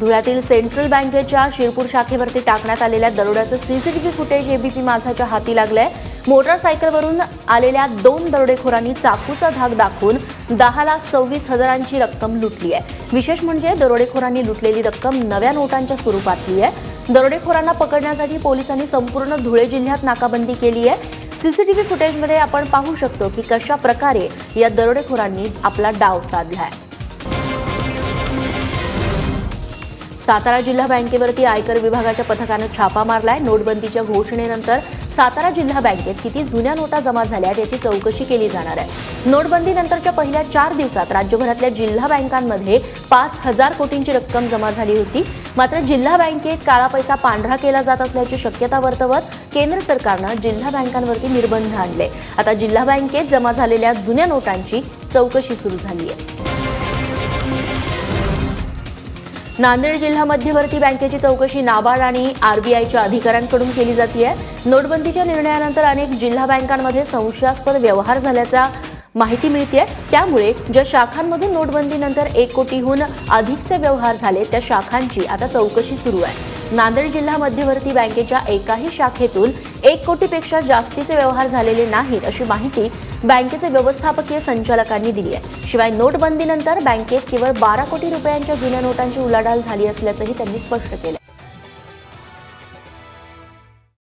धुळ्यातील central बँकेच्या शिरपूर शाखेवरती टाकण्यात आलेल्या दरोड्याचं सीसीटीव्ही फुटेज एबीपी माझाच्या हाती लागलंय. मोटारसायकलवरून आलेल्या दोन दरोडेखोरांनी चाकूचा धाक दाखवून दहा लाख सव्वीस हजारांची रक्कम लुटली आहे. विशेष म्हणजे दरोडेखोरांनी लुटलेली रक्कम नव्या नोटांच्या स्वरूपातली आहे. दरोडेखोरांना पकडण्यासाठी पोलिसांनी संपूर्ण धुळे जिल्ह्यात नाकाबंदी केली आहे. सीसीटीव्ही फुटेजमध्ये आपण पाहू शकतो की कशा प्रकारे या दरोडेखोरांनी आपला डाव साधलाय सातारा जिल्हा बँकेवरती आयकर विभागाच्या पथकानं छापा मारलाय. नोटबंदीच्या घोषणेनंतर सातारा जिल्हा बँकेत किती जुन्या नोटा जमा झाल्या आहेत याची चौकशी केली जाणार आहे. नोटबंदीनंतरच्या पहिल्या चार दिवसात राज्यभरातल्या जिल्हा बँकांमध्ये पाच हजार कोटींची रक्कम जमा झाली होती. मात्र जिल्हा बँकेत काळा पैसा पांढरा केला जात असल्याची शक्यता वर्तवत केंद्र सरकारनं जिल्हा बँकांवरती निर्बंध आणले. आता जिल्हा बँकेत जमा झालेल्या जुन्या नोटांची चौकशी सुरू झाली आहे. नांदेड जिल्हा मध्यवर्ती बँकेची चौकशी नाबार्ड आणि आरबीआयच्या अधिकाऱ्यांकडून केली जाते नोटबंदीच्या निर्णयानंतर अनेक जिल्हा बँकांमध्ये संशयास्पद व्यवहार झाल्याचा माहिती मिळते त्यामुळे ज्या शाखांमधून नोटबंदीनंतर एक कोटीहून अधिकचे व्यवहार झाले त्या शाखांची आता चौकशी सुरू आहे. नांदेड जिल्हा मध्यवर्ती बँकेच्या एकाही शाखेतून एक कोटीपेक्षा जास्तीचे व्यवहार झालेले नाहीत अशी माहिती बँकेचे व्यवस्थापकीय संचालकांनी दिली आहे. शिवाय नोटबंदीनंतर बँकेत केवळ बारा कोटी रुपयांच्या जुन्या नोटांची उलाढाल झाली असल्याचंही त्यांनी स्पष्ट केलं.